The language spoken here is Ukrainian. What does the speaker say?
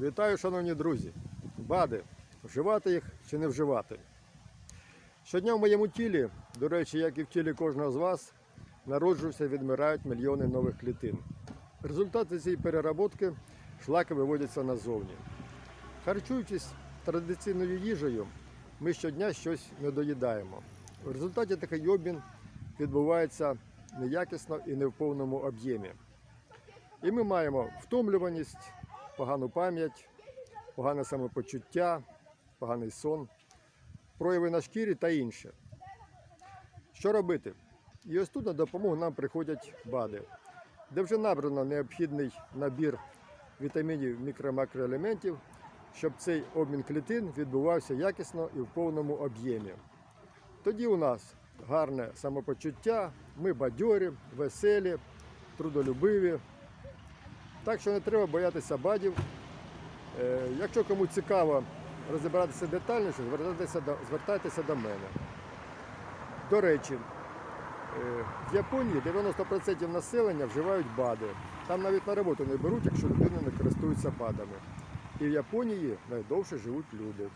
Вітаю, шановні друзі! БАДи. Вживати їх чи не вживати? Щодня в моєму тілі, до речі, як і в тілі кожного з вас, народжуються і відмирають мільйони нових клітин. В результаті цієї переработки шлаки виводяться назовні. Харчуючись традиційною їжею, ми щодня щось не доїдаємо. В результаті такий обмін відбувається неякісно і не в повному об'ємі. І ми маємо втомлюваність, погану пам'ять, погане самопочуття, поганий сон, прояви на шкірі та інше. Що робити? І ось тут на допомогу нам приходять БАДи, де вже набрано необхідний набір вітамінів, мікро-макроелементів, щоб цей обмін клітин відбувався якісно і в повному об'ємі. Тоді у нас гарне самопочуття, ми бадьорі, веселі, трудолюбиві. Так що не треба боятися бадів. Е, Якщо кому цікаво розібратися детальніше, звертайтеся до, звертайтеся до мене. До речі, е, в Японії 90% населення вживають БАДи. Там навіть на роботу не беруть, якщо людина не користується БАДами. І в Японії найдовше живуть люди.